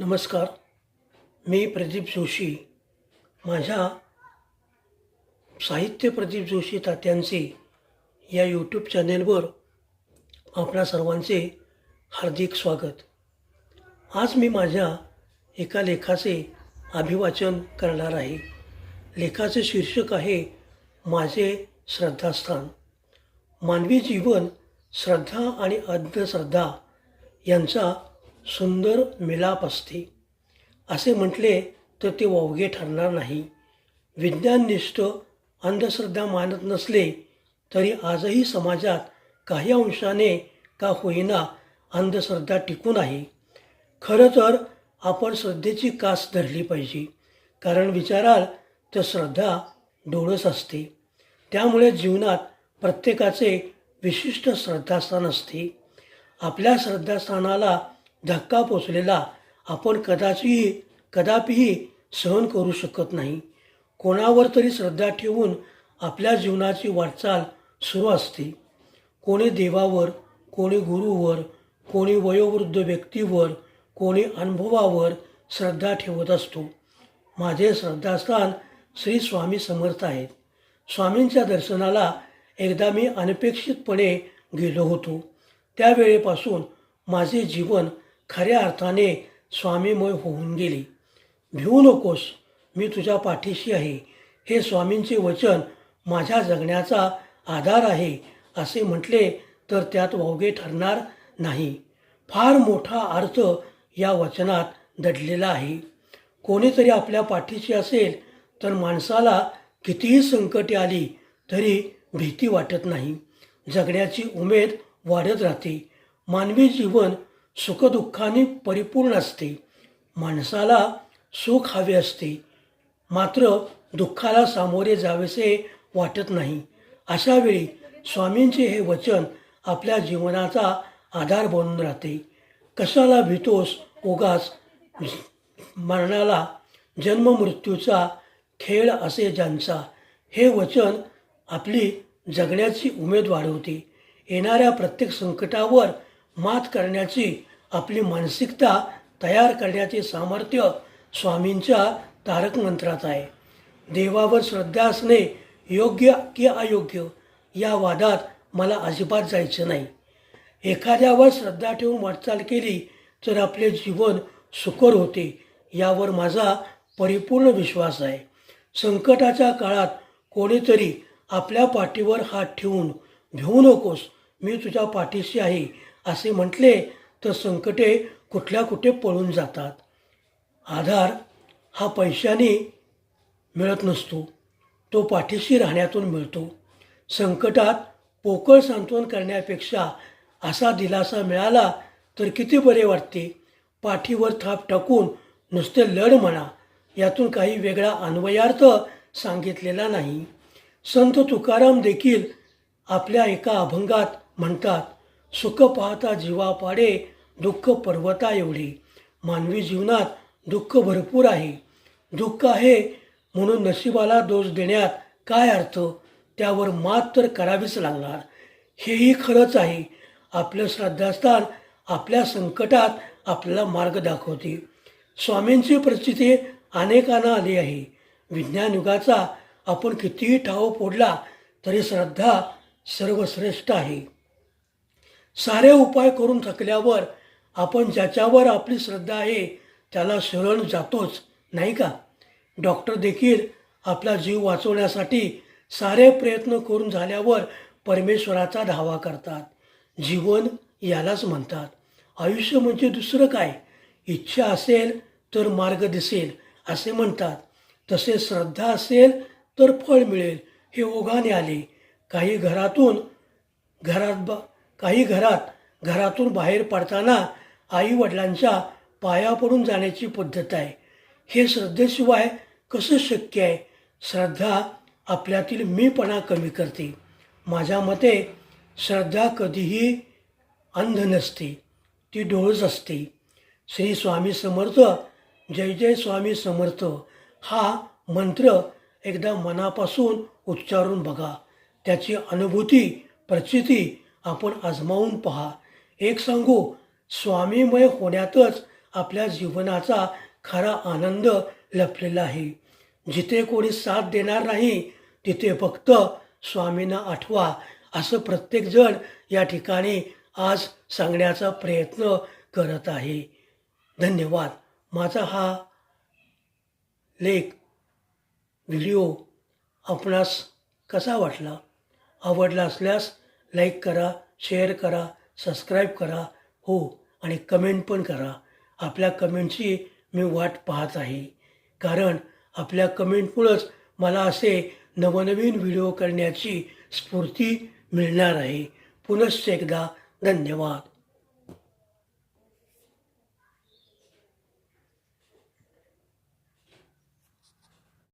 नमस्कार. मी प्रदीप जोशी. माझ्या साहित्य प्रदीप जोशी तात्यांचे या यूट्यूब चॅनेलवर आपल्या सर्वांचे हार्दिक स्वागत. आज मी माझ्या एका लेखाचे अभिवाचन करणार आहे. लेखाचे शीर्षक आहे माझे श्रद्धास्थान. मानवी जीवन श्रद्धा आणि अंधश्रद्धा यांचा सुंदर मिलाप असते. असे म्हटले तर ते वावगे ठरणार नाही. विज्ञाननिष्ठ अंधश्रद्धा मानत नसले तरी आजही समाजात काही अंशाने का होईना अंधश्रद्धा टिकून आहे. खरं तर आपण श्रद्धेची कास धरली पाहिजे. कारण विचाराल तर श्रद्धा डोळस असते. त्यामुळे जीवनात प्रत्येकाचे विशिष्ट श्रद्धास्थान असते. आपल्या श्रद्धास्थानाला धक्का पोचलेला आपण कदाचिही कदापिही सहन करू शकत नाही. कोणावर तरी श्रद्धा ठेवून आपल्या जीवनाची वाटचाल सुरू असते. कोणी देवावर कोणी गुरुवर कोणी वयोवृद्ध व्यक्तीवर कोणी अनुभवावर श्रद्धा ठेवत असतो. माझे श्रद्धास्थान श्री स्वामी समर्थ आहेत. स्वामींच्या दर्शनाला एकदा मी अनपेक्षितपणे गेलो होतो. त्यावेळेपासून माझे जीवन खऱ्या अर्थाने स्वामीमय होऊन गेली. भिवू नकोस मी तुझ्या पाठीशी आहे. हे स्वामींचे वचन माझ्या जगण्याचा आधार आहे असे म्हटले तर त्यात वावगे ठरणार नाही. फार मोठा अर्थ या वचनात दडलेला आहे. कोणीतरी आपल्या पाठीशी असेल तर माणसाला कितीही संकटे आली तरी भीती वाटत नाही. जगण्याची उमेद वाढत राहते. मानवी जीवन सुखदुःखाने परिपूर्ण असते. माणसाला सुख हवे असते. मात्र दुःखाला सामोरे जावेसे वाटत नाही. अशा वेळी स्वामींचे हे वचन आपल्या जीवनाचा आधार बनून राहते. कशाला भीतोस उगास मरणाला जन्ममृत्यूचा खेळ असे ज्यांचा. हे वचन आपली जगण्याची उमेद वाढवते. येणाऱ्या प्रत्येक संकटावर मात करण्याची आपली मानसिकता तयार करण्याचे सामर्थ्य स्वामींच्या तारक मंत्रात आहे. देवावर श्रद्धा असणे योग्य की अयोग्य या वादात मला अजिबात जायचं नाही. एखाद्यावर श्रद्धा ठेवून वाटचाल केली तर आपले जीवन सुकर होते यावर माझा परिपूर्ण विश्वास आहे. संकटाच्या काळात कोणीतरी आपल्या पाठीवर हात ठेवून भिवू नकोस मी तुझ्या पाठीशी आहे असे म्हटले तर संकटे कुठल्या कुठे पळून जातात. आधार हा पैशाने मिळत नसतो. तो पाठीशी राहण्यातून मिळतो. संकटात पोकळ सांत्वन करण्यापेक्षा असा दिलासा मिळाला तर किती बरे वाटते. पाठीवर थाप टाकून नुसते लढ म्हणा यातून काही वेगळा अन्वयार्थ सांगितलेला नाही. संत तुकाराम देखील आपल्या एका अभंगात म्हणतात सुख पाहता जीवा पाडे दुःख पर्वता एवढे. मानवी जीवनात दुःख भरपूर आहे. दुःख आहे म्हणून नशिबाला दोष देण्यात काय अर्थ? त्यावर मात तर करावीच लागणार. हेही खरंच आहे. आपलं श्रद्धास्थान आपल्या संकटात आपल्याला मार्ग दाखवते. स्वामींची परिस्थिती अनेकांना आली आहे. विज्ञान युगाचा आपण कितीही ठाव फोडला तरी श्रद्धा सर्वश्रेष्ठ आहे. सारे उपाय करून थकल्यावर आपण ज्याच्यावर आपली श्रद्धा आहे त्याला शरण जातोच नाही का? डॉक्टर देखील आपला जीव वाचवण्यासाठी सारे प्रयत्न करून झाल्यावर परमेश्वराचा धावा करतात. जीवन यालाच म्हणतात. आयुष्य म्हणजे दुसरं काय? इच्छा असेल तर मार्ग दिसेल असे म्हणतात. तसे श्रद्धा असेल तर फळ मिळेल हे ओघाने आले. काही घरातून घरात ब काही घरात घरातून बाहेर पडताना आई वडिलांच्या पाया पडून जाण्याची पद्धत आहे. हे श्रद्धेशिवाय कसं शक्य आहे? श्रद्धा आपल्यातील मीपणा कमी करते. माझ्या मते श्रद्धा कधीही अंध नसते. ती डोळस असते. श्री स्वामी समर्थ जय जय स्वामी समर्थ हा मंत्र एकदा मनापासून उच्चारून बघा. त्याची अनुभूती प्रचिती आपण आजमावून पहा. एक सांगू स्वामीमय होण्यातच आपल्या जीवनाचा खरा आनंद लपलेला आहे. जिथे कोणी साथ देणार नाही तिथे फक्त स्वामींना आठवा असं प्रत्येकजण या ठिकाणी आज सांगण्याचा प्रयत्न करत आहे. धन्यवाद. माझा हा लेख व्हिडिओ आपणास कसा वाटला? आवडला असल्यास लाईक करा शेअर करा सबस्क्राईब करा हो आणि कमेंट पण करा. आपल्या कमेंटची मी वाट पाहत आहे. कारण आपल्या कमेंटमुळंच मला असे नवनवीन व्हिडिओ करण्याची स्फूर्ती मिळणार आहे. पुनश्च एकदा धन्यवाद.